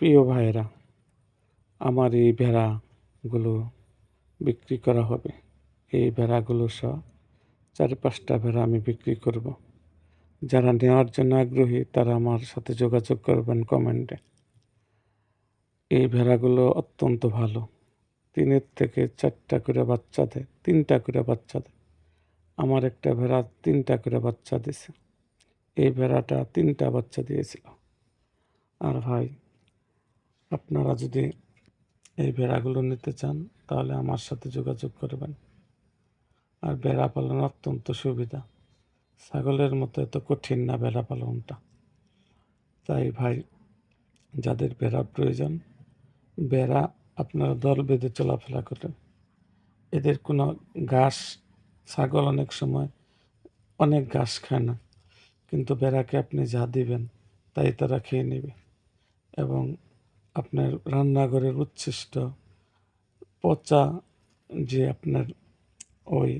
প্রিয় ভাইয়েরা, আমার এই ভেড়াগুলো বিক্রি করা হবে। এই ভেড়াগুলো সহ চার পাঁচটা ভেড়া আমি বিক্রি করব। যারা নেওয়ার জন্য আগ্রহী, তারা আমার সাথে যোগাযোগ করবেন কমেন্টে। এই ভেড়াগুলো অত্যন্ত ভালো। তিনের থেকে চারটা করে বাচ্চা দেয় তিনটা করে বাচ্চা দেয় আমার একটা ভেড়া তিনটা করে বাচ্চা দিছে এই ভেড়াটা তিনটা বাচ্চা দিয়েছিল। আর ভাই আপনারা যদি এই ভেড়াগুলো নিতে চান, তাহলে আমার সাথে যোগাযোগ করবেন। আর ভেড়া পালন অত্যন্ত সুবিধা। ছাগলের মতো এত কঠিন না ভেড়া পালনটা। তাই ভাই, যাদের ভেড়া প্রয়োজন, ভেড়া আপনারা দল বেঁধে চলাফেরা করেন। এদের কোনো ঘাস, ছাগল অনেক সময় অনেক ঘাস খায় না। কিন্তু বেড়াকে আপনি যা দিবেন, তাই তারা খেয়ে নেবে। এবং আপনার রান্নাঘরের উচ্ছিষ্ট পচা যে আপনার ওই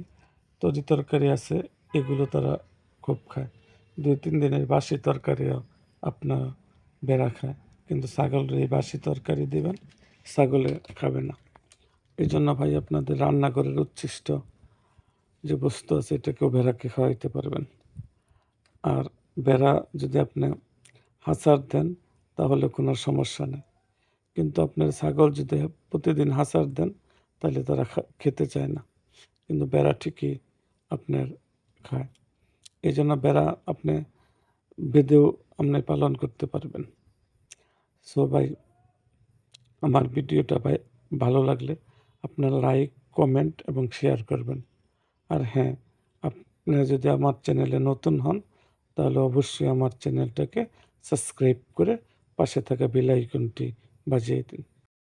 তরি তরকারি আছে, এগুলো তারা খুব খায়। দুই তিন দিনের বাসি তরকারিও আপনার বেড়া খায়। কিন্তু ছাগলের এই বাসি তরকারি দিবেন, ছাগলে খাবে না। এই জন্য ভাই আপনাদের রান্নাঘরের উচ্ছিষ্ট যে বস্তু আছে, এটাকেও ভেড়াকে খাওয়াইতে পারবেন। আর বেড়া যদি আপনি হাসার দেন, তাহলে কোনো সমস্যা নেই। কিন্তু আপনার ছাগল যদি প্রতিদিন হাসার দেন, তাহলে তারা খেতে চায় না। কিন্তু বেড়া ঠিকই আপনার খায়। এই জন্য বেড়া আপনি বেঁধেও আপনি পালন করতে পারবেন। সো ভাই, আমার ভিডিওটা ভাই ভালো লাগলে আপনার লাইক, কমেন্ট এবং শেয়ার করবেন। আর হ্যাঁ আপনারা যদি আমার চ্যানেলে নতুন হন, তাহলে অবশ্যই আমার চ্যানেলটাকে সাবস্ক্রাইব করে পাশে থাকা বেল বাজিয়ে দিন